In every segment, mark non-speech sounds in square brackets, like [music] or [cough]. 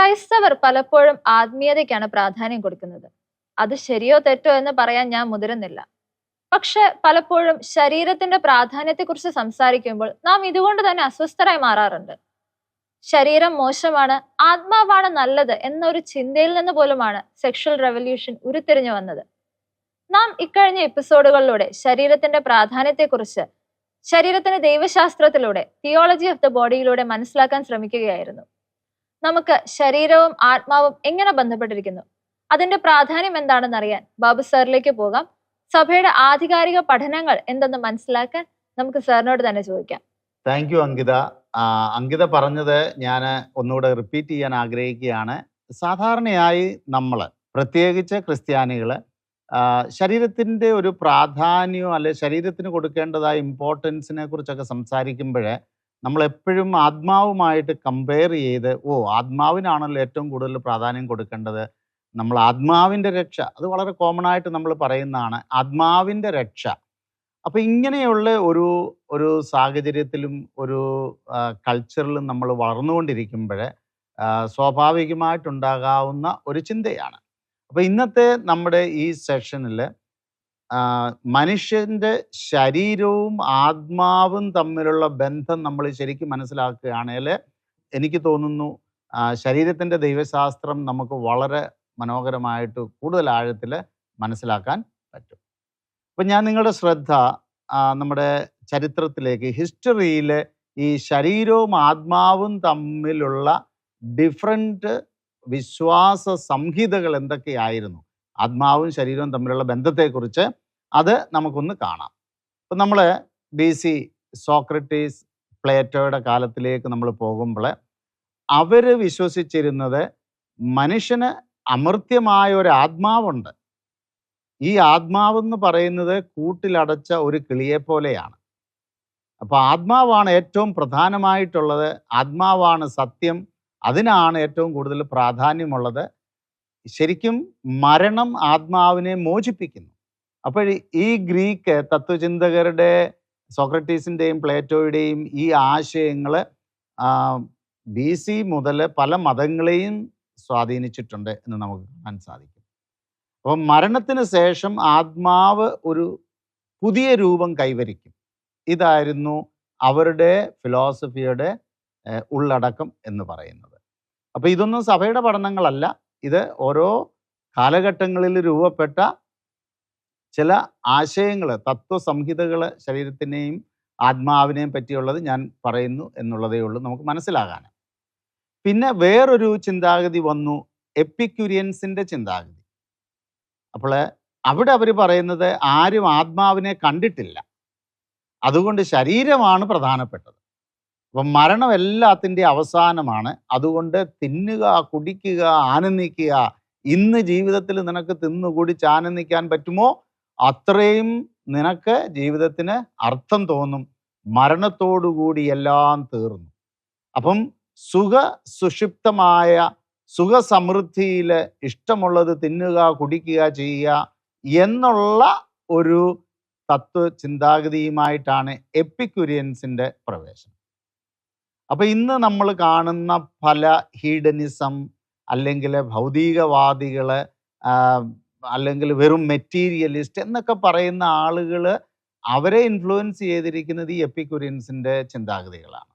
ക്രൈസ്തവർ പലപ്പോഴും ആത്മീയതയ്ക്കാണ് പ്രാധാന്യം കൊടുക്കുന്നത്. അത് ശരിയോ തെറ്റോ എന്ന് പറയാൻ ഞാൻ മുതിരുന്നില്ല. പക്ഷെ പലപ്പോഴും ശരീരത്തിന്റെ പ്രാധാന്യത്തെക്കുറിച്ച് സംസാരിക്കുമ്പോൾ നാം ഇതുകൊണ്ട് തന്നെ അസ്വസ്ഥരായി മാറാറുണ്ട്. ശരീരം മോശമാണ് ആത്മാവാണ് നല്ലത് എന്നൊരു ചിന്തയിൽ നിന്ന് പോലുമാണ് സെക്ഷൽ റെവല്യൂഷൻ ഉരുത്തിരിഞ്ഞു വന്നത്. നാം ഇക്കഴിഞ്ഞ എപ്പിസോഡുകളിലൂടെ ശരീരത്തിന്റെ പ്രാധാന്യത്തെക്കുറിച്ച് ശരീരത്തിന്റെ ദൈവശാസ്ത്രത്തിലൂടെ തിയോളജി ഓഫ് ദ ബോഡിയിലൂടെ മനസ്സിലാക്കാൻ ശ്രമിക്കുകയായിരുന്നു. നമുക്ക് ശരീരവും ആത്മാവും എങ്ങനെ ബന്ധപ്പെട്ടിരിക്കുന്നു? അതിന്റെ പ്രാധാന്യം എന്താണെന്ന് അറിയാൻ ബാബു സാറിലേക്ക് പോകാം. സഭയുടെ ആധികാരിക പഠനങ്ങൾ എന്തെന്ന് മനസ്സിലാക്കാൻ നമുക്ക് സാറിനോട് തന്നെ ചോദിക്കാം. Thank you Ankita. അങ്കിത പറഞ്ഞത് ഞാൻ ഒന്നുകൂടെ റിപ്പീറ്റ് ചെയ്യാൻ ആഗ്രഹിക്കുകയാണ്. സാധാരണയായി നമ്മൾ പ്രത്യേകിച്ച് ക്രിസ്ത്യാനികൾ ശരീരത്തിന്റെ ഒരു പ്രാധാന്യം അല്ലെ ശരീരത്തിന് കൊടുക്കേണ്ടതായ ഇമ്പോർട്ടൻസിനെ കുറിച്ചൊക്കെ സംസാരിക്കുമ്പോൾ നമ്മൾ എപ്പോഴും ആത്മാവുമായിട്ട് കമ്പയർ ചെയ്ത് ഓ ആത്മാവിനാണല്ലോ ഏറ്റവും കൂടുതൽ പ്രാധാന്യം കൊടുക്കേണ്ടത്. നമ്മൾ ആത്മാവിന്റെ രക്ഷ അത് വളരെ കോമൺ ആയിട്ട് നമ്മൾ പറയുന്നതാണ് ആത്മാവിന്റെ രക്ഷ. അപ്പൊ ഇങ്ങനെയുള്ള ഒരു ഒരു സാഹചര്യത്തിലും ഒരു കൾച്ചറിലും നമ്മൾ വളർന്നുകൊണ്ടിരിക്കുമ്പോൾ സ്വാഭാവികമായിട്ടുണ്ടാകാവുന്ന ഒരു ചിന്തയാണ്. അപ്പോൾ ഇന്നത്തെ നമ്മുടെ ഈ സെഷനിൽ മനുഷ്യന്റെ ശരീരവും ആത്മാവും തമ്മിലുള്ള ബന്ധം നമ്മൾ ശരിക്കും മനസ്സിലാക്കുകയാണെങ്കിൽ എനിക്ക് തോന്നുന്നു ശരീരത്തിന്റെ ദൈവശാസ്ത്രം നമുക്ക് വളരെ മനോഹരമായിട്ട് കൂടുതൽ ആഴത്തിൽ മനസ്സിലാക്കാൻ പറ്റും. അപ്പം ഞാൻ നിങ്ങളുടെ ശ്രദ്ധ നമ്മുടെ ചരിത്രത്തിലേക്ക് ഹിസ്റ്ററിയിൽ ഈ ശരീരവും ആത്മാവും തമ്മിലുള്ള ഡിഫറെന്റ് വിശ്വാസ സംഹിതകൾ എന്തൊക്കെയായിരുന്നു? ആത്മാവും ശരീരവും തമ്മിലുള്ള ബന്ധത്തെക്കുറിച്ച് അത് നമുക്കൊന്ന് കാണാം. ഇപ്പം നമ്മൾ ബി സി സോക്രട്ടീസ് പ്ലേറ്റോയുടെ കാലത്തിലേക്ക് നമ്മൾ പോകുമ്പോൾ അവർ വിശ്വസിച്ചിരുന്നത് മനുഷ്യന് അമൃത്യമായ ഒരു ആത്മാവുണ്ട്. ഈ ആത്മാവെന്ന് പറയുന്നത് കൂട്ടിലടച്ച ഒരു കിളിയെ പോലെയാണ്. അപ്പൊ ആത്മാവാണ് ഏറ്റവും പ്രധാനമായിട്ടുള്ളത്. ആത്മാവാണ് സത്യം. അതിനാണ് ഏറ്റവും കൂടുതൽ പ്രാധാന്യമുള്ളത്. ശരിക്കും മരണം ആത്മാവിനെ മോചിപ്പിക്കുന്നു. അപ്പോൾ ഈ ഗ്രീക്ക് തത്വചിന്തകരുടെ സോക്രട്ടീസിന്റെയും പ്ലേറ്റോയുടെയും ഈ ആശയങ്ങൾ ബി സി മുതൽ പല മതങ്ങളെയും സ്വാധീനിച്ചിട്ടുണ്ട് എന്ന് നമുക്ക് കാണാൻ സാധിക്കും. അപ്പം മരണത്തിന് ശേഷം ആത്മാവ് ഒരു പുതിയ രൂപം കൈവരിക്കും. ഇതായിരുന്നു അവരുടെ ഫിലോസഫിയുടെ ഉള്ളടക്കം എന്ന് പറയുന്നത്. അപ്പോൾ ഇതൊന്നും സഭയുടെ പഠനങ്ങളല്ല. ഇത് ഓരോ കാലഘട്ടങ്ങളിൽ രൂപപ്പെട്ട ചില ആശയങ്ങൾ തത്വസംഹിതകൾ ശരീരത്തിനെയും ആത്മാവിനെയും പറ്റിയുള്ളത് ഞാൻ പറയുന്നു എന്നുള്ളതേ ഉള്ളൂ നമുക്ക് മനസ്സിലാകാൻ. പിന്നെ വേറൊരു ചിന്താഗതി വന്നു എപ്പിക്യുരിയൻസിന്റെ ചിന്താഗതി. അപ്പോൾ അവിടെ അവർ പറയുന്നത് ആരും ആത്മാവിനെ കണ്ടിട്ടില്ല. അതുകൊണ്ട് ശരീരമാണ് പ്രധാനപ്പെട്ടത്. അപ്പം മരണം എല്ലാത്തിന്റെ അവസാനമാണ്. അതുകൊണ്ട് തിന്നുക കുടിക്കുക ആനന്ദിക്കുക ഇന്ന് ജീവിതത്തിൽ നിനക്ക് തിന്നുകൂടി ആനന്ദിക്കാൻ പറ്റുമോ? അത്രയും നിനക്ക് ജീവിതത്തിന് അർത്ഥം തോന്നും. മരണത്തോടുകൂടി എല്ലാം തീർന്നു. അപ്പം സുഖ സുഷിപ്തമായ സുഖസമൃദ്ധിയിൽ ഇഷ്ടമുള്ളത് തിന്നുക കുടിക്കുക ചെയ്യുക എന്നുള്ള ഒരു തത്വ ചിന്താഗതിയുമായിട്ടാണ് എപ്പിക്യുരിയൻസിന്റെ പ്രവേശനം. അപ്പൊ ഇന്ന് നമ്മൾ കാണുന്ന പല ഹീഡനിസം അല്ലെങ്കിൽ ഭൗതികവാദികൾ ആ, അല്ലെങ്കിൽ വെറും മെറ്റീരിയലിസ്റ്റ് എന്നൊക്കെ പറയുന്ന ആളുകൾ അവരെ ഇൻഫ്ലുവൻസ് ചെയ്തിരിക്കുന്നത് ഈ എപ്പിക്യുരിയൻസിന്റെ ചിന്താഗതികളാണ്.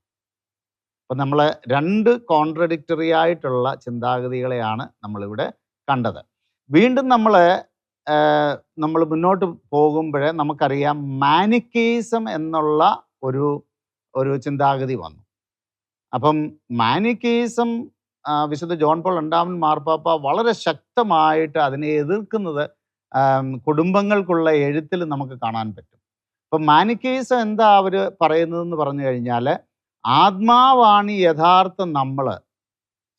അപ്പം നമ്മൾ രണ്ട് കോൺട്രഡിക്ടറി ആയിട്ടുള്ള ചിന്താഗതികളെയാണ് നമ്മളിവിടെ കണ്ടത്. വീണ്ടും നമ്മൾ നമ്മൾ മുന്നോട്ട് പോകുമ്പോൾ നമുക്കറിയാം മാനിക്കേസം എന്നുള്ള ഒരു ഒരു ചിന്താഗതി വന്നു. അപ്പം മാനിക്കേസം വിശുദ്ധ ജോൺ പോൾ രണ്ടാമൻ മാർപ്പാപ്പ വളരെ ശക്തമായിട്ട് അതിനെ എതിർക്കുന്നത് കുടുംബങ്ങൾക്കുള്ള എഴുത്തിൽ നമുക്ക് കാണാൻ പറ്റും. അപ്പം മാനിക്കേസ് എന്താ അവർ പറയുന്നതെന്ന് പറഞ്ഞു കഴിഞ്ഞാൽ ആത്മാവാണ് യഥാർത്ഥ നമ്മൾ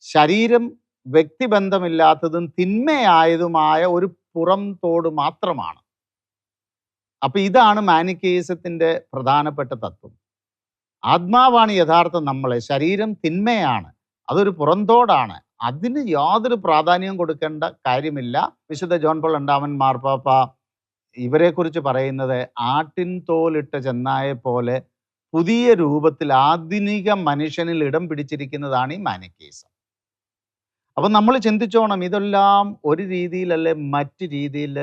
ശരീരം വ്യക്തിബന്ധമില്ലാത്തതും തിന്മയായതുമായ ഒരു പുറം തോട് മാത്രമാണ്. അപ്പൊ ഇതാണ് മാനിക്കേസത്തിന്റെ പ്രധാനപ്പെട്ട തത്വം. ആത്മാവാണ് യഥാർത്ഥം നമ്മളെ. ശരീരം തിന്മയാണ്. അതൊരു പുറന്തോടാണ്. അതിന് യാതൊരു പ്രാധാന്യം കൊടുക്കേണ്ട കാര്യമില്ല. വിശുദ്ധ ജോൺ പോൾ രണ്ടാമൻ മാർപ്പാപ്പ ഇവരെ കുറിച്ച് പറയുന്നത് ആട്ടിൻ തോലിട്ട ചെന്നായെ പോലെ പുതിയ രൂപത്തിൽ ആധുനിക മനുഷ്യനിൽ ഇടം പിടിച്ചിരിക്കുന്നതാണ് ഈ മാനിക്കേസം. അപ്പം നമ്മൾ ചിന്തിച്ചോണം ഇതെല്ലാം ഒരു രീതിയിലല്ലേ മറ്റു രീതിയിൽ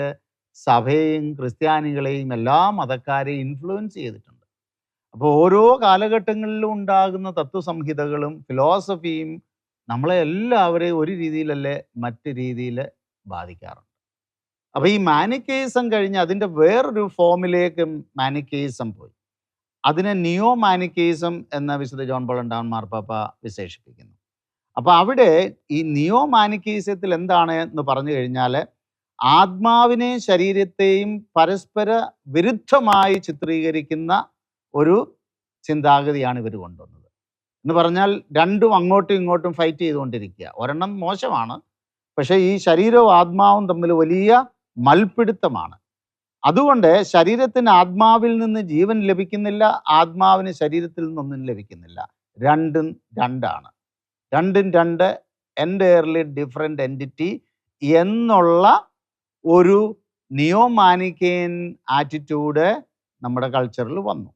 സഭയെയും ക്രിസ്ത്യാനികളെയും എല്ലാ മതക്കാരെയും ഇൻഫ്ലുവൻസ് ചെയ്തിട്ടുണ്ട്. അപ്പോൾ ഓരോ കാലഘട്ടങ്ങളിലും ഉണ്ടാകുന്ന തത്വസംഹിതകളും ഫിലോസഫിയും നമ്മളെ എല്ലാവരെയും ഒരു രീതിയിലല്ലേ മറ്റു രീതിയിൽ ബാധിക്കാറുണ്ട്. അപ്പോൾ ഈ മാനിക്കേസം കഴിഞ്ഞ് അതിന്റെ വേറൊരു ഫോമിലേക്ക് മാനിക്കേസം പോയി. അതിനെ നിയോ മാനിക്കേസം എന്ന വിശുദ്ധ ജോൺ ബോളണ്ടാൻ മാർപ്പാപ്പ വിശേഷിപ്പിക്കുന്നു. അപ്പോൾ അവിടെ ഈ നിയോ മാനിക്കേസ്യത്തിൽ എന്താണ് എന്ന് പറഞ്ഞു കഴിഞ്ഞാൽ ആത്മാവിനെയും ശരീരത്തെയും പരസ്പര വിരുദ്ധമായി ചിത്രീകരിക്കുന്ന ഒരു ചിന്താഗതിയാണ് ഇവർ കൊണ്ടുവന്നത്. എന്ന് പറഞ്ഞാൽ രണ്ടും അങ്ങോട്ടും ഇങ്ങോട്ടും ഫൈറ്റ് ചെയ്തുകൊണ്ടിരിക്കുക. ഒരെണ്ണം മോശമാണ്. പക്ഷേ ഈ ശരീരവും ആത്മാവും തമ്മിൽ വലിയ മൽപിടുത്തമാണ്. അതുകൊണ്ട് ശരീരത്തിന് ആത്മാവിൽ നിന്ന് ജീവൻ ലഭിക്കുന്നില്ല ആത്മാവിന് ശരീരത്തിൽ നിന്നൊന്നും ലഭിക്കുന്നില്ല. രണ്ടും രണ്ടാണ്. രണ്ടും രണ്ട് എന്റയർലി ഡിഫറെന്റ് എന്റിറ്റി എന്നുള്ള ഒരു നിയോമാനിക്കേൻ ആറ്റിറ്റ്യൂഡ് നമ്മുടെ കൾച്ചറിൽ വന്നു.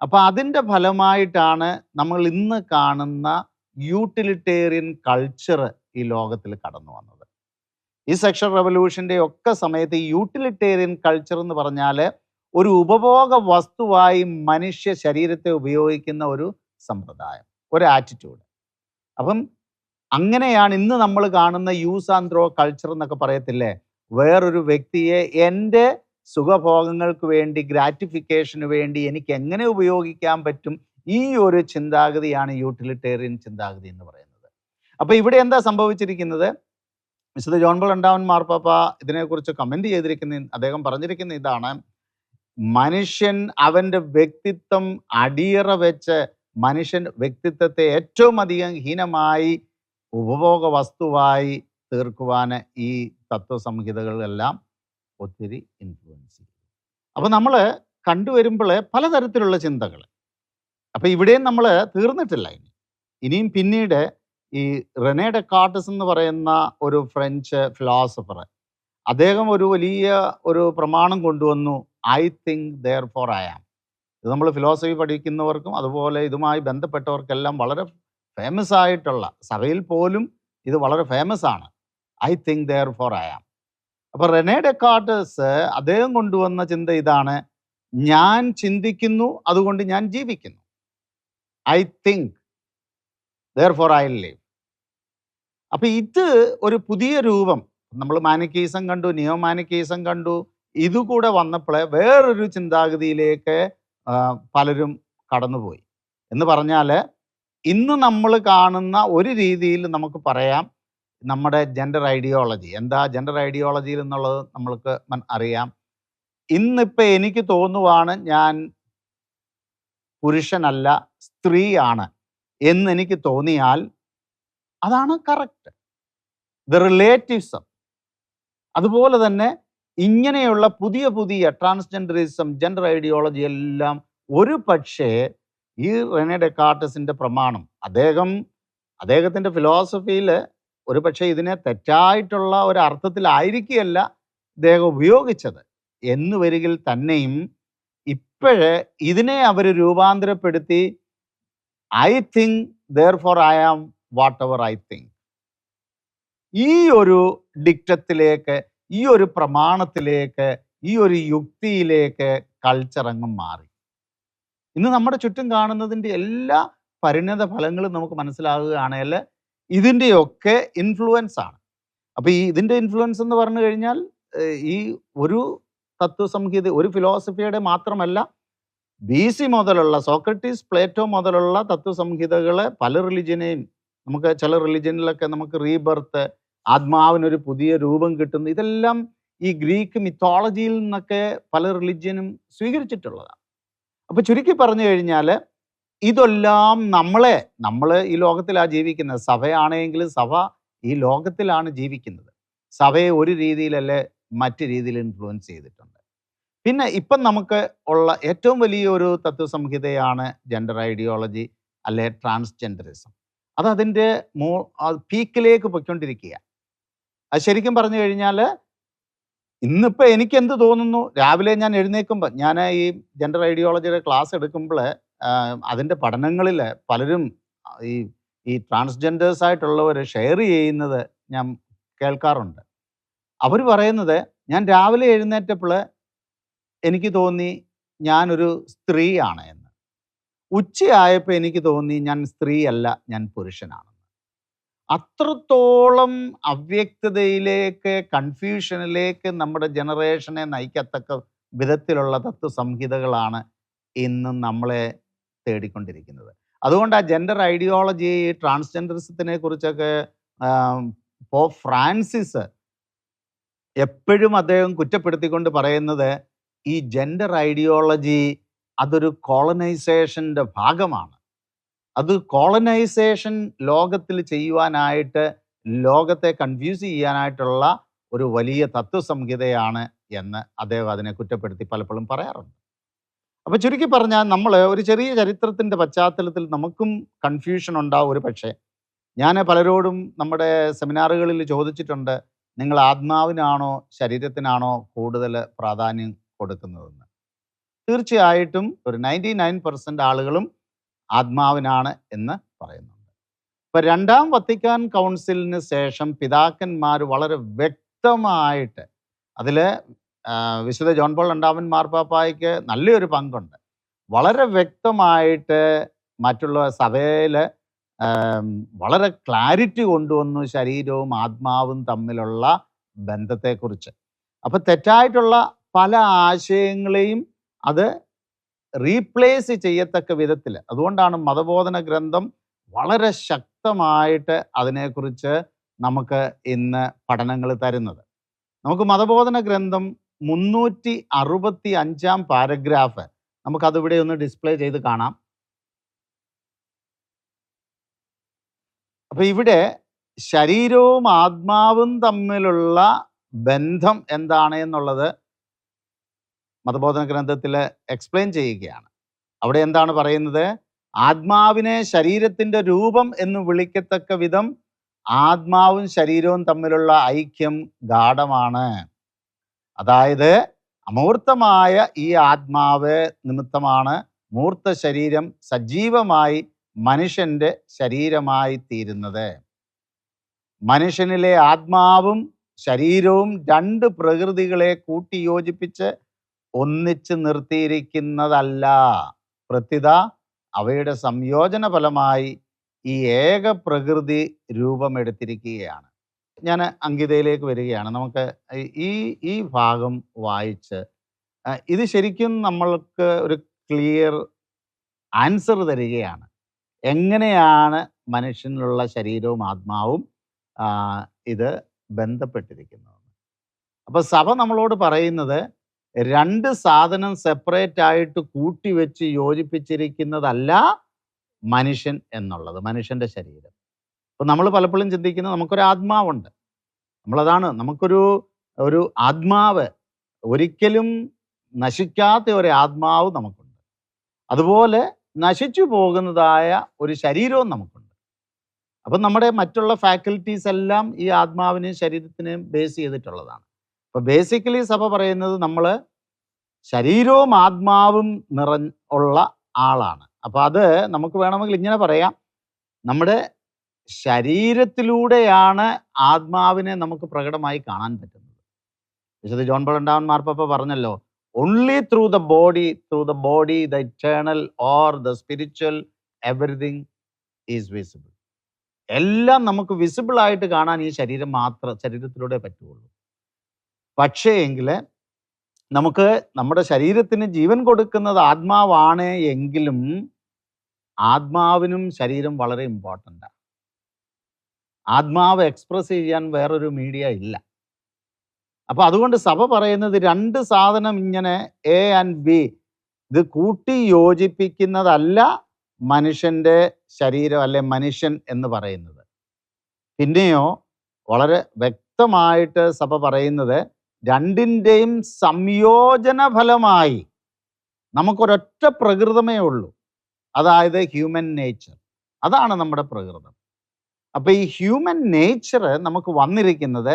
അപ്പോൾ അതിന്റെ ഫലമായിട്ടാണ് നമ്മൾ ഇന്ന് കാണുന്ന യൂട്ടിലിറ്റേറിയൻ കൾച്ചർ ഈ ലോകത്തിൽ കടന്നു വന്നത്. ഈ സെക്ഷൽ റെവല്യൂഷന്റെ ഒക്കെ സമയത്ത് ഈ യൂട്ടിലിറ്റേറിയൻ കൾച്ചർ എന്ന് പറഞ്ഞാൽ ഒരു ഉപഭോഗ വസ്തുവായി മനുഷ്യ ശരീരത്തെ ഉപയോഗിക്കുന്ന ഒരു സമ്പ്രദായം ഒരു ആറ്റിറ്റ്യൂഡ്. അപ്പം അങ്ങനെയാണ് ഇന്ന് നമ്മൾ കാണുന്ന യൂസ് ആൻഡ് ത്രോ കൾച്ചർ എന്നൊക്കെ പറയത്തില്ലേ? വേറൊരു വ്യക്തിയെ എന്റെ സുഖഭോഗങ്ങൾക്ക് വേണ്ടി ഗ്രാറ്റിഫിക്കേഷന് വേണ്ടി എനിക്ക് എങ്ങനെ ഉപയോഗിക്കാൻ പറ്റും? ഈ ഒരു ചിന്താഗതിയാണ് യൂട്ടിലിറ്റേറിയൻ ചിന്താഗതി എന്ന് പറയുന്നത്. അപ്പോൾ ഇവിടെ എന്താ സംഭവിച്ചിരിക്കുന്നത്? വിശുദ്ധ ജോൺ ബോൾ ഉണ്ടാവൻ മാർപ്പാപ്പ ഇതിനെക്കുറിച്ച് കമന്റ് ചെയ്തിരിക്കുന്ന അദ്ദേഹം പറഞ്ഞിരിക്കുന്ന ഇതാണ്. മനുഷ്യൻ അവന്റെ വ്യക്തിത്വം അടിയറ വെച്ച് മനുഷ്യൻ വ്യക്തിത്വത്തെ ഏറ്റവും അധികം ഹീനമായി ഉപഭോഗ വസ്തുവായി തീർക്കുവാൻ ഈ തത്വസംഹിതകളെല്ലാം ഒത്തിരി ഇൻഫ്ലുവൻസ് ചെയ്യും. അപ്പോൾ നമ്മൾ കണ്ടുവരുമ്പോൾ പലതരത്തിലുള്ള ചിന്തകൾ അപ്പോൾ ഇവിടെയും നമ്മൾ തീർന്നിട്ടില്ല ഇനി. ഇനിയും പിന്നീട് ഈ റെനെ ഡെക്കാർട്ടസ് എന്ന് പറയുന്ന ഒരു ഫ്രഞ്ച് ഫിലോസഫർ അദ്ദേഹം ഒരു വലിയ ഒരു പ്രമാണം കൊണ്ടുവന്നു. I think therefore I am ഇത് നമ്മൾ ഫിലോസഫി പഠിക്കുന്നവർക്കും അതുപോലെ ഇതുമായി ബന്ധപ്പെട്ടവർക്കെല്ലാം വളരെ ഫേമസ് ആയിട്ടുള്ള സഭയിൽ പോലും ഇത് വളരെ ഫേമസ് ആണ്. I think therefore I am അപ്പോൾ റെനെ ഡെക്കാർട്ടസ് അദ്ദേഹം കൊണ്ടുവന്ന ചിന്ത ഇതാണ്. ഞാൻ ചിന്തിക്കുന്നു അതുകൊണ്ട് ഞാൻ ജീവിക്കുന്നു. I think. Therefore I live അപ്പൊ ഇത് ഒരു പുതിയ രൂപം. നമ്മൾ മാനിക്കീസം കണ്ടു നിയോ മാനിക്കീസം കണ്ടു. ഇതുകൂടെ വന്നപ്പോൾ വേറൊരു ചിന്താഗതിയിലേക്ക് പലരും കടന്നുപോയി. എന്ന് പറഞ്ഞാൽ ഇന്ന് നമ്മൾ കാണുന്ന ഒരു രീതിയിൽ നമുക്ക് പറയാം നമ്മുടെ ജെൻഡർ ഐഡിയോളജി എന്താ ജെൻഡർ ഐഡിയോളജിയിൽ എന്നുള്ളത് നമ്മൾക്ക് അറിയാം. ഇന്നിപ്പോൾ എനിക്ക് തോന്നുവാണ് ഞാൻ പുരുഷനല്ല സ്ത്രീയാണ് എന്ന് എനിക്ക് തോന്നിയാൽ അതാണ് കറക്റ്റ് ദ റിലേറ്റീവ്സം അതുപോലെ തന്നെ ഇങ്ങനെയുള്ള പുതിയ പുതിയ ട്രാൻസ്ജെൻഡറിസം ജെൻഡർ ഐഡിയോളജി എല്ലാം ഒരു പക്ഷേ ഈ റെനെ ഡെക്കാർട്ടസിന്റെ പ്രമാണം അദ്ദേഹം അദ്ദേഹത്തിന്റെ ഫിലോസഫിയിൽ ഒരു പക്ഷേ ഇതിനെ തെറ്റായിട്ടുള്ള ഒരു അർത്ഥത്തിലായിരിക്കുകയല്ല ഇദ്ദേഹം ഉപയോഗിച്ചത്. എന്ന് വരികിൽ തന്നെയും ഇപ്പോഴ് ഇതിനെ അവർ രൂപാന്തരപ്പെടുത്തി I think therefore I am whatever I think ഈ ഒരു ഡിക്റ്റത്തിലേക്ക് ഈ ഒരു പ്രമാണത്തിലേക്ക് ഈ ഒരു യുക്തിയിലേക്ക് കൾച്ചർ അങ്ങ് മാറി. ഇന്ന് നമ്മുടെ ചുറ്റും കാണുന്നതിന്റെ എല്ലാ പരിണത ഫലങ്ങളും നമുക്ക് മനസ്സിലാകുകയാണെങ്കിൽ ഇതിന്റെയൊക്കെ ഇൻഫ്ലുവൻസ് ആണ് അപ്പോൾ ഈ ഇതിന്റെ ഇൻഫ്ലുവൻസ് എന്ന് പറഞ്ഞു കഴിഞ്ഞാൽ ഈ ഒരു തത്വസംഹിത ഒരു ഫിലോസഫിയുടെ മാത്രമല്ല ബി സി മുതലുള്ള സോക്രട്ടീസ് പ്ലേറ്റോ മുതലുള്ള തത്വസംഹിതകളെ പല റിലിജനെയും നമുക്ക് ചില റിലിജനിലൊക്കെ നമുക്ക് റീബർത്ത് ആത്മാവിനൊരു പുതിയ രൂപം കിട്ടുന്നു ഇതെല്ലാം ഈ ഗ്രീക്ക് മിത്തോളജിയിൽ നിന്നൊക്കെ പല റിലിജ്യനും സ്വീകരിച്ചിട്ടുള്ളതാണ്. അപ്പൊ ചുരുക്കി പറഞ്ഞു കഴിഞ്ഞാൽ ഇതെല്ലാം നമ്മളെ നമ്മൾ ഈ ലോകത്തിലാണ് ജീവിക്കുന്നത്. സഭയാണെങ്കിലും സഭ ഈ ലോകത്തിലാണ് ജീവിക്കുന്നത്. സഭയെ ഒരു രീതിയിലല്ലേ മറ്റു രീതിയിൽ ഇൻഫ്ലുവൻസ് ചെയ്തിട്ടുണ്ട്. പിന്നെ ഇപ്പം നമുക്ക് ഉള്ള ഏറ്റവും വലിയ ഒരു തത്വസംഹിതയാണ് ജെൻഡർ ഐഡിയോളജി അല്ലെ ട്രാൻസ്ജെൻഡറിസം അത് അതിന്റെ മോ പീക്കിലേക്ക് പൊയ്ക്കൊണ്ടിരിക്കുക അത് ശരിക്കും പറഞ്ഞു കഴിഞ്ഞാൽ ഇന്നിപ്പോൾ എനിക്ക് എന്ത് തോന്നുന്നു? രാവിലെ ഞാൻ എഴുന്നേൽക്കുമ്പോൾ ഞാൻ ഈ ജെൻഡർ ഐഡിയോളജിയുടെ ക്ലാസ് എടുക്കുമ്പോൾ അതിന്റെ പഠനങ്ങളിൽ പലരും ഈ ഈ ട്രാൻസ്ജെൻഡേഴ്സ് ആയിട്ടുള്ളവർ ഷെയർ ചെയ്യുന്നത് ഞാൻ കേൾക്കാറുണ്ട്. അവർ പറയുന്നത് ഞാൻ രാവിലെ എഴുന്നേറ്റപ്പോൾ എനിക്ക് തോന്നി ഞാനൊരു സ്ത്രീയാണ് എന്ന്. ഉച്ചയായപ്പോൾ എനിക്ക് തോന്നി ഞാൻ സ്ത്രീയല്ല ഞാൻ പുരുഷനാണെന്ന്. അത്രത്തോളം അവ്യക്തതയിലേക്ക് കൺഫ്യൂഷനിലേക്ക് നമ്മുടെ ജനറേഷനെ നയിക്കത്തക്ക വിധത്തിലുള്ള തത്വസംഹിതകളാണ് ഇന്ന് നമ്മളെ തേടിക്കൊണ്ടിരിക്കുന്നത്. അതുകൊണ്ട് ആ ജെൻഡർ ഐഡിയോളജി ട്രാൻസ്ജെൻഡറിസത്തിനെ കുറിച്ചൊക്കെ പോ ഫ്രാൻസിസ് എപ്പോഴും അദ്ദേഹം കുറ്റപ്പെടുത്തിക്കൊണ്ട് പറയുന്നത് ഈ ജെൻഡർ ഐഡിയോളജി അതൊരു കോളനൈസേഷന്റെ ഭാഗമാണ്. അത് കോളനൈസേഷൻ ലോകത്തിൽ ചെയ്യുവാനായിട്ട് ലോകത്തെ കൺഫ്യൂസ് ചെയ്യാനായിട്ടുള്ള ഒരു വലിയ തത്വസംഹിതയാണ് എന്ന് അദ്ദേഹം അതിനെ കുറ്റപ്പെടുത്തി പലപ്പോഴും പറയാറുണ്ട്. അപ്പോൾ ചുരുക്കി പറഞ്ഞാൽ നമ്മൾ ഒരു ചെറിയ ചരിത്രത്തിന്റെ പശ്ചാത്തലത്തിൽ നമുക്കും കൺഫ്യൂഷൻ ഉണ്ടാവും ഒരു പക്ഷേ. ഞാൻ പലരോടും നമ്മുടെ സെമിനാറുകളിൽ ചോദിച്ചിട്ടുണ്ട് നിങ്ങൾ ആത്മാവിനാണോ ശരീരത്തിനാണോ കൂടുതൽ പ്രാധാന്യം കൊടുക്കുന്നതെന്ന്? തീർച്ചയായിട്ടും ഒരു നയന്റി നയൻ പെർസെന്റ് ആളുകളും ആത്മാവിനാണ് എന്ന് പറയുന്നുണ്ട്. ഇപ്പം രണ്ടാം വത്തിക്കാൻ കൗൺസിലിന് ശേഷം പിതാക്കന്മാർ വളരെ വ്യക്തമായിട്ട് അതിൽ വിശുദ്ധ ജോൺ പോൾ രണ്ടാമൻ മാർപ്പാപ്പായ്ക്ക് നല്ലൊരു പങ്കുണ്ട്. വളരെ വ്യക്തമായിട്ട് മറ്റുള്ള സഭയിൽ വളരെ ക്ലാരിറ്റി കൊണ്ടുവന്നു ശരീരവും ആത്മാവും തമ്മിലുള്ള ബന്ധത്തെക്കുറിച്ച്. അപ്പം തെറ്റായിട്ടുള്ള പല ആശയങ്ങളെയും അത് റീപ്ലേസ് ചെയ്യത്തക്ക വിധത്തിൽ അതുകൊണ്ടാണ് മതബോധന ഗ്രന്ഥം വളരെ ശക്തമായിട്ട് അതിനെക്കുറിച്ച് നമുക്ക് ഇന്ന് പഠനങ്ങൾ തരുന്നത്. നമുക്ക് മതബോധന ഗ്രന്ഥം മുന്നൂറ്റി അറുപത്തി അഞ്ചാം പാരഗ്രാഫ് നമുക്കതിവിടെ ഒന്ന് ഡിസ്പ്ലേ ചെയ്ത് കാണാം. അപ്പൊ ഇവിടെ ശരീരവും ആത്മാവും തമ്മിലുള്ള ബന്ധം എന്താണ് എന്നുള്ളത് മതബോധന ഗ്രന്ഥത്തിൽ എക്സ്പ്ലെയിൻ ചെയ്യുകയാണ്. അവിടെ എന്താണ് പറയുന്നത്? ആത്മാവിനെ ശരീരത്തിന്റെ രൂപം എന്ന് വിളിക്കത്തക്ക വിധം ആത്മാവും ശരീരവും തമ്മിലുള്ള ഐക്യം ഗാഠമാണ്. അതായത് അമൂർത്തമായ ഈ ആത്മാവ് നിമിത്തമാണ് മൂർത്ത ശരീരം സജീവമായി മനുഷ്യന്റെ ശരീരമായി തീരുന്നത്. മനുഷ്യനിലെ ആത്മാവും ശരീരവും രണ്ട് പ്രകൃതികളെ കൂട്ടിയോജിപ്പിച്ച് ഒന്നിച്ച് നിർത്തിയിരിക്കുന്നതല്ല. പ്രത്യത അവയുടെ സംയോജന ഫലമായി ഈ ഏക പ്രകൃതി രൂപമെടുത്തിരിക്കുകയാണ്. ഞാൻ അങ്കിതയിലേക്ക് വരികയാണ്. നമുക്ക് ഈ ഈ ഭാഗം വായിച്ച് ഇത് ശരിക്കും നമ്മൾക്ക് ഒരു ക്ലിയർ ആൻസർ തരികയാണ്. എങ്ങനെയാണ് മനുഷ്യനിലുള്ള ശരീരവും ആത്മാവും ഇത് ബന്ധപ്പെട്ടിരിക്കുന്നത്? അപ്പോൾ സഭ നമ്മളോട് പറയുന്നത് രണ്ട് സാധനം സെപ്പറേറ്റ് ആയിട്ട് കൂട്ടിവെച്ച് യോജിപ്പിച്ചിരിക്കുന്നതല്ല മനുഷ്യൻ എന്നുള്ളത് മനുഷ്യന്റെ ശരീരം. അപ്പൊ നമ്മൾ പലപ്പോഴും ചിന്തിക്കുന്നത് നമുക്കൊരു ആത്മാവുണ്ട് നമ്മളതാണ് നമുക്കൊരു ഒരു ആത്മാവ് ഒരിക്കലും നശിക്കാത്ത ഒരു ആത്മാവ് നമുക്കുണ്ട്. അതുപോലെ നശിച്ചു പോകുന്നതായ ഒരു ശരീരവും നമുക്കുണ്ട്. അപ്പം നമ്മുടെ മറ്റുള്ള ഫാക്കൽറ്റീസ് എല്ലാം ഈ ആത്മാവിനെയും ശരീരത്തിനെയും ബേസ് ചെയ്തിട്ടുള്ളതാണ്. അപ്പൊ ബേസിക്കലി സഭ പറയുന്നത് നമ്മൾ ശരീരവും ആത്മാവും നിറ ഉള്ള ആളാണ്. അപ്പോൾ അത് നമുക്ക് വേണമെങ്കിൽ ഇങ്ങനെ പറയാം. നമ്മുടെ ശരീരത്തിലൂടെയാണ് ആത്മാവിനെ നമുക്ക് പ്രകടമായി കാണാൻ പറ്റുന്നത്. വിശുദ്ധ ജോൺ ബോളണ്ടാവൻ മാർപ്പ പറഞ്ഞല്ലോ only through the body through the body the eternal or the spiritual everything is visible എല്ലാം നമുക്ക് വിസിബിൾ ആയിട്ട് കാണാൻ ഈ ശരീരം മാത്രം ശരീരത്തിലൂടെ പറ്റുള്ളൂ. പക്ഷേ എങ്കിൽ നമുക്ക് നമ്മുടെ ശരീരത്തിന് ജീവൻ കൊടുക്കുന്നത് ആത്മാവാണ് എങ്കിലും ആത്മാവിനും ശരീരം വളരെ ഇമ്പോർട്ടന്റ് ആത്മാവ് എക്സ്പ്രസ് ചെയ്യാൻ വേറൊരു മീഡിയ ഇല്ല. അപ്പോൾ അതുകൊണ്ട് സഭ പറയുന്നത് രണ്ട് സാധനം ഇങ്ങനെ എ ആൻഡ് ബി ഇത് കൂട്ടി യോജിപ്പിക്കുന്നതല്ല മനുഷ്യന്റെ ശരീരം അല്ലെ മനുഷ്യൻ എന്ന് പറയുന്നത്. പിന്നെയോ വളരെ വ്യക്തമായിട്ട് സഭ പറയുന്നത് രണ്ടിന്റെയും സംയോജന ഫലമായി നമുക്കൊരൊറ്റ പ്രകൃതമേ ഉള്ളൂ. അതായത് ഹ്യൂമൻ നേച്ചർ അതാണ് നമ്മുടെ പ്രകൃതം. അപ്പൊ ഈ ഹ്യൂമൻ നേച്ചർ നമുക്ക് വന്നിരിക്കുന്നത്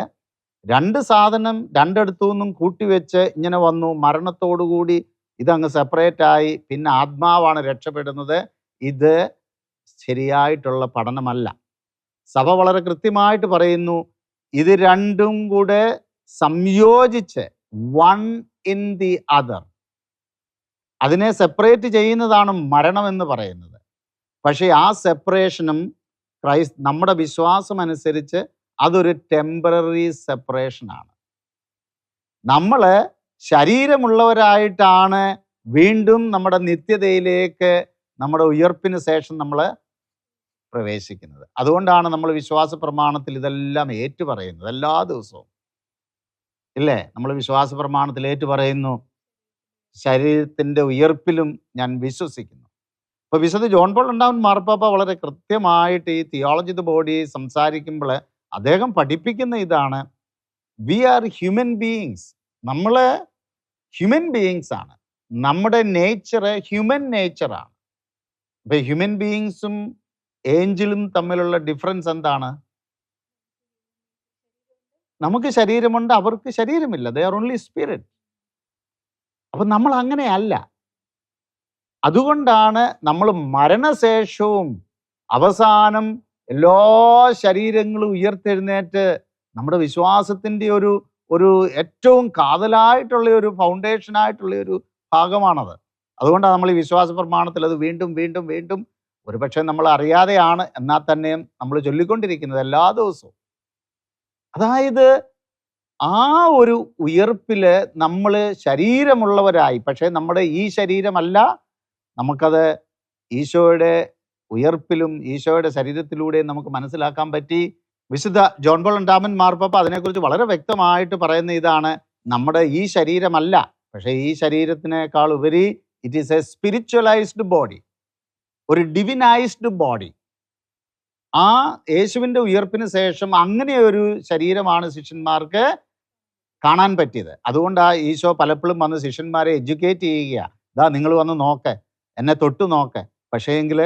രണ്ട് സാധനം രണ്ടിടത്തു നിന്നും കൂട്ടിവെച്ച് ഇങ്ങനെ വന്നു മരണത്തോടുകൂടി ഇതങ്ങ് സെപ്പറേറ്റ് ആയി പിന്നെ ആത്മാവാണ് രക്ഷപ്പെടുന്നത്. ഇത് ശരിയായിട്ടുള്ള പഠനമല്ല. സഭ വളരെ കൃത്യമായിട്ട് പറയുന്നു ഇത് രണ്ടും കൂടെ സംയോജിച്ച് വൺ ഇൻ ദി അതർ അതിനെ സെപ്പറേറ്റ് ചെയ്യുന്നതാണ് മരണം എന്ന് പറയുന്നത്. പക്ഷേ ആ സെപ്പറേഷനും ക്രൈസ് നമ്മുടെ വിശ്വാസം അനുസരിച്ച് അതൊരു ടെമ്പററി സെപ്പറേഷനാണ് നമ്മൾ ശരീരമുള്ളവരായിട്ടാണ് വീണ്ടും നമ്മുടെ നിത്യതയിലേക്ക് നമ്മുടെ ഉയർപ്പിന് ശേഷം നമ്മൾ പ്രവേശിക്കുന്നത്. അതുകൊണ്ടാണ് നമ്മൾ വിശ്വാസ പ്രമാണത്തിൽ ഇതെല്ലാം ഏറ്റുപറയുന്നത് എല്ലാ ദിവസവും. ഇല്ലേ? നമ്മൾ വിശ്വാസ പ്രമാണത്തിൽ ഏറ്റുപറയുന്നു. ശരീരത്തിന്റെ ഉയർപ്പിലും ഞാൻ വിശ്വസിക്കുന്നു. അപ്പൊ വിശുദ്ധ ജോൺ പോൾ ഉണ്ടാവും മാർപ്പാപ്പ വളരെ കൃത്യമായിട്ട് ഈ തിയോളജി ബോഡി സംസാരിക്കുമ്പോൾ അദ്ദേഹം പഠിപ്പിക്കുന്ന ഇതാണ് വി ആർ ഹ്യൂമൻ ബീയിങ്സ് നമ്മൾ ഹ്യൂമൻ ബീയിങ്സ് ആണ്. നമ്മുടെ നേച്ചർ ഹ്യൂമൻ നേച്ചറാണ് അപ്പൊ ഹ്യൂമൻ ബീയിങ്സും ഏഞ്ചലും തമ്മിലുള്ള ഡിഫറൻസ് എന്താണ്? നമുക്ക് ശരീരമുണ്ട് അവർക്ക് ശരീരമില്ല. ദേ ആർ ഓൺലി സ്പിരിറ്റ് അപ്പൊ നമ്മൾ അങ്ങനെയല്ല അതുകൊണ്ടാണ് നമ്മൾ മരണശേഷവും അവസാനം എല്ലാ ശരീരങ്ങളും ഉയർത്തെഴുന്നേറ്റ് നമ്മുടെ വിശ്വാസത്തിന്റെ ഒരു ഒരു ഏറ്റവും കാതലായിട്ടുള്ള ഒരു ഫൗണ്ടേഷൻ ആയിട്ടുള്ള ഒരു ഭാഗമാണത്. അതുകൊണ്ടാണ് നമ്മൾ ഈ വിശ്വാസ പ്രമാണത്തിൽ അത് വീണ്ടും വീണ്ടും വീണ്ടും ഒരുപക്ഷെ നമ്മൾ അറിയാതെയാണ് എന്നാൽ തന്നെയും നമ്മൾ ചൊല്ലിക്കൊണ്ടിരിക്കുന്നത് എല്ലാ ദിവസവും. അതായത് ആ ഒരു ഉയർപ്പിൽ നമ്മൾ ശരീരമുള്ളവരായി പക്ഷേ നമ്മുടെ ഈ ശരീരമല്ല നമുക്കത് ഈശോയുടെ ഉയർപ്പിലും ഈശോയുടെ ശരീരത്തിലൂടെയും നമുക്ക് മനസ്സിലാക്കാൻ പറ്റി. വിശുദ്ധ ജോൺ ബോൾ ഡാമൻ മാർപ്പാപ്പ അതിനെക്കുറിച്ച് വളരെ വ്യക്തമായിട്ട് പറയുന്ന ഇതാണ് നമ്മുടെ ഈ ശരീരമല്ല. പക്ഷേ ഈ ശരീരത്തിനേക്കാൾ ഉപരി it is a spiritualised body ഒരു ഡിവിനൈസ്ഡ് ബോഡി ആ യേശുവിന്റെ ഉയർപ്പിന് ശേഷം അങ്ങനെ ഒരു ശരീരമാണ് ശിഷ്യന്മാർക്ക് കാണാൻ പറ്റിയത്. അതുകൊണ്ടാണ് ഈശോ പലപ്പോഴും വന്ന് ശിഷ്യന്മാരെ എഡ്യൂക്കേറ്റ് ചെയ്യുക ഇതാ നിങ്ങൾ വന്ന് നോക്ക്. എന്നെ തൊട്ടു നോക്ക്. പക്ഷേങ്കിൽ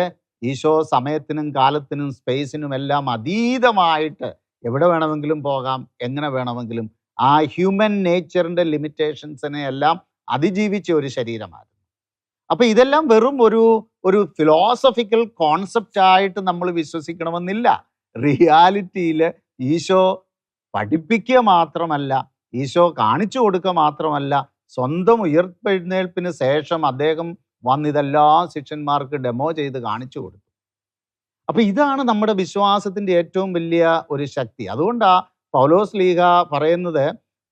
ഈശോ സമയത്തിനും കാലത്തിനും സ്പേസിനും എല്ലാം അതീതമായിട്ട് എവിടെ വേണമെങ്കിലും പോകാം എങ്ങനെ വേണമെങ്കിലും. ആ ഹ്യൂമൻ നേച്ചറിന്റെ ലിമിറ്റേഷൻസിനെ എല്ലാം അതിജീവിച്ച ഒരു ശരീരമായിരുന്നു. അപ്പോൾ ഇതെല്ലാം വെറും ഒരു ഒരു ഫിലോസഫിക്കൽ കോൺസെപ്റ്റ് ആയിട്ട് നമ്മൾ വിശ്വസിക്കണമെന്നില്ല. റിയാലിറ്റിയിൽ ഈശോ പഠിപ്പിക്കുക മാത്രമല്ല ഈശോ കാണിച്ചു കൊടുക്കുക മാത്രമല്ല സ്വന്തം ഉയർത്തെഴുന്നേൽപ്പിന് ശേഷം അദ്ദേഹം വന്ന് ഇതെല്ലാം ശിഷ്യന്മാർക്ക് ഡെമോ ചെയ്ത് കാണിച്ചു കൊടുത്തു. അപ്പൊ ഇതാണ് നമ്മുടെ വിശ്വാസത്തിന്റെ ഏറ്റവും വലിയ ഒരു ശക്തി. അതുകൊണ്ടാ പൗലോസ് ലീഗ പറയുന്നത്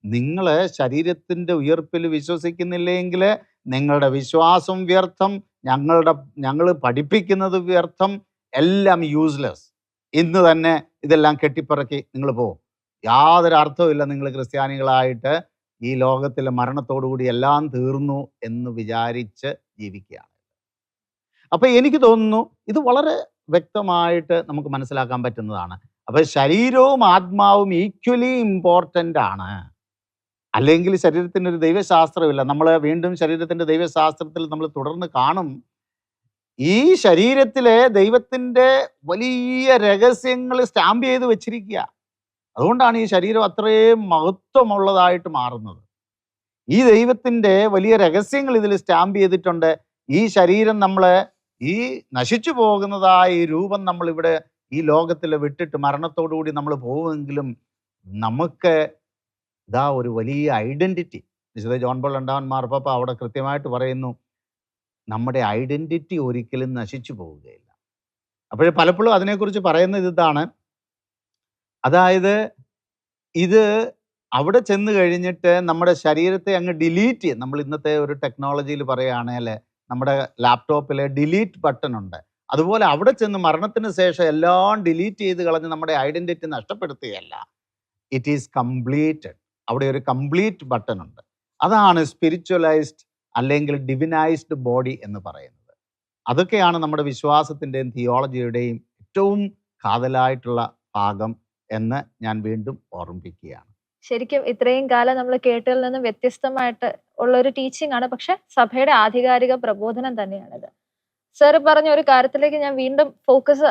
നിങ്ങൾ ശരീരത്തിന്റെ ഉയർപ്പിൽ വിശ്വസിക്കുന്നില്ലെങ്കിൽ നിങ്ങളുടെ വിശ്വാസം വ്യർത്ഥം ഞങ്ങളുടെ ഞങ്ങൾ പഠിപ്പിക്കുന്നത് വ്യർത്ഥം എല്ലാം യൂസ്ലെസ് ഇന്ന് തന്നെ ഇതെല്ലാം കെട്ടിപ്പറക്കി നിങ്ങൾ പോകും യാതൊരു അർത്ഥവുമില്ല നിങ്ങൾ ക്രിസ്ത്യാനികളായിട്ട് ഈ ലോകത്തിലെ മരണത്തോടുകൂടി എല്ലാം തീർന്നു എന്ന് വിചാരിച്ച് ജീവിക്കുകയാണ്. അപ്പൊ എനിക്ക് തോന്നുന്നു ഇത് വളരെ വ്യക്തമായിട്ട് നമുക്ക് മനസ്സിലാക്കാൻ പറ്റുന്നതാണ്. അപ്പൊ ശരീരവും ആത്മാവും ഈക്വലി ഇമ്പോർട്ടന്റ് ആണ്. അല്ലെങ്കിൽ ശരീരത്തിന് ഒരു ദൈവശാസ്ത്രമില്ല. നമ്മൾ വീണ്ടും ശരീരത്തിന്റെ ദൈവശാസ്ത്രത്തിൽ നമ്മൾ തുടർന്ന് കാണും. ഈ ശരീരത്തിലെ ദൈവത്തിന്റെ വലിയ രഹസ്യങ്ങൾ സ്റ്റാമ്പ് ചെയ്ത് വെച്ചിരിക്കുക. അതുകൊണ്ടാണ് ഈ ശരീരം അത്രയും മഹത്വമുള്ളതായിട്ട് മാറുന്നത്. ഈ ദൈവത്തിന്റെ വലിയ രഹസ്യങ്ങൾ ഇതിൽ സ്റ്റാമ്പ് ചെയ്തിട്ടുണ്ട്. ഈ ശരീരം നമ്മളെ ഈ നശിച്ചു പോകുന്നതായ ഈ രൂപം നമ്മൾ ഇവിടെ ഈ ലോകത്തിൽ വിട്ടിട്ട് മരണത്തോടുകൂടി നമ്മൾ പോവുമെങ്കിലും നമുക്ക് ഇതാ ഒരു വലിയ ഐഡന്റിറ്റി വിശുദ്ധ ജോൺ പോൾ രണ്ടാമൻ മാർപ്പാപ്പ അവിടെ കൃത്യമായിട്ട് പറയുന്നു നമ്മുടെ ഐഡന്റിറ്റി ഒരിക്കലും നശിച്ചു പോവുകയില്ല. അപ്പോൾ പലപ്പോഴും അതിനെക്കുറിച്ച് പറയുന്നത് ഇതാണ്. അതായത് ഇത് അവിടെ ചെന്ന് കഴിഞ്ഞിട്ട് നമ്മുടെ ശരീരത്തെ അങ്ങ് ഡിലീറ്റ് ചെയ്യും. നമ്മൾ ഇന്നത്തെ ഒരു ടെക്നോളജിയിൽ പറയുകയാണെങ്കിൽ നമ്മുടെ ലാപ്ടോപ്പിൽ ഡിലീറ്റ് ബട്ടൺ ഉണ്ട്. അതുപോലെ അവിടെ ചെന്ന് മരണത്തിന് ശേഷം എല്ലാം ഡിലീറ്റ് ചെയ്ത് കളഞ്ഞ് നമ്മുടെ ഐഡന്റിറ്റി നഷ്ടപ്പെടുത്തുകയല്ല. ഇറ്റ് ഈസ് കംപ്ലീറ്റഡ് അവിടെ ഒരു കംപ്ലീറ്റ് ബട്ടൺ ഉണ്ട്. അതാണ് സ്പിരിച്വലൈസ്ഡ് അല്ലെങ്കിൽ ഡിവിനൈസ്ഡ് ബോഡി എന്ന് പറയുന്നത്. അതൊക്കെയാണ് നമ്മുടെ വിശ്വാസത്തിന്റെയും തിയോളജിയുടെയും ഏറ്റവും കാതലായിട്ടുള്ള ഭാഗം എന്ന് ഞാൻ വീണ്ടും ഓർമ്മിപ്പിക്കുകയാണ്. ശരിക്കും ഇത്രയും കാലം നമ്മൾ കേട്ടതിൽ നിന്നും വ്യത്യസ്തമായിട്ട് ഉള്ള ഒരു ടീച്ചിങ് ആണ്. പക്ഷെ സഭയുടെ ആധികാരിക പ്രബോധനം തന്നെയാണിത്. സർ പറഞ്ഞ ഒരു കാര്യത്തിലേക്ക് ഞാൻ വീണ്ടും ഫോക്കസ്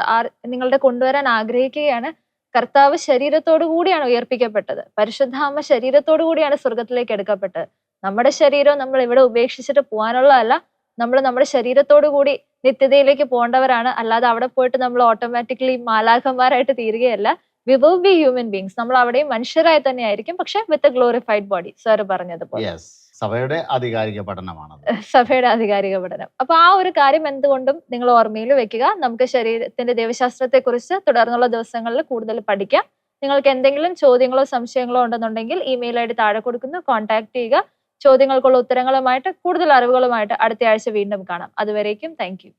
നിങ്ങളുടെ കൊണ്ടുവരാൻ ആഗ്രഹിക്കുകയാണ്. കർത്താവ് ശരീരത്തോടു കൂടിയാണ് ഉയർപ്പിക്കപ്പെട്ടത്. പരിശുദ്ധാമ ശരീരത്തോടു കൂടിയാണ് സ്വർഗത്തിലേക്ക് എടുക്കപ്പെട്ടത്. നമ്മുടെ ശരീരം നമ്മൾ ഇവിടെ ഉപേക്ഷിച്ചിട്ട് പോകാനുള്ളതല്ല. നമ്മൾ നമ്മുടെ ശരീരത്തോടു കൂടി നിത്യതയിലേക്ക് പോകേണ്ടവരാണ്. അല്ലാതെ അവിടെ പോയിട്ട് നമ്മൾ ഓട്ടോമാറ്റിക്കലി മാലാഖന്മാരായിട്ട് തീരുകയല്ല. We will be human beings നമ്മൾ അവിടെയും മനുഷ്യരായി തന്നെ ആയിരിക്കും പക്ഷെ വിത്ത് ഗ്ലോറിഫൈഡ് ബോഡി സർ പറഞ്ഞതുപോലെ. സഭയുടെ ആധികാരിക പഠനമാണ് [laughs] സഭയുടെ ആധികാരിക പഠനം. അപ്പൊ ആ ഒരു കാര്യം എന്തുകൊണ്ടും നിങ്ങൾ ഓർമ്മയിൽ വെക്കുക. നമുക്ക് ശരീരത്തിന്റെ ദൈവശാസ്ത്രത്തെ കുറിച്ച് തുടർന്നുള്ള ദിവസങ്ങളിൽ കൂടുതൽ പഠിക്കാം. നിങ്ങൾക്ക് എന്തെങ്കിലും ചോദ്യങ്ങളോ സംശയങ്ങളോ ഉണ്ടെന്നുണ്ടെങ്കിൽ ഇമെയിൽ ഐ ഡി താഴെ കൊടുക്കുന്നു. കോൺടാക്ട് ചെയ്യുക. ചോദ്യങ്ങൾക്കുള്ള ഉത്തരങ്ങളുമായിട്ട് കൂടുതൽ അറിവുകളുമായിട്ട് അടുത്ത ആഴ്ച വീണ്ടും കാണാം. അതുവരേക്കും താങ്ക് യു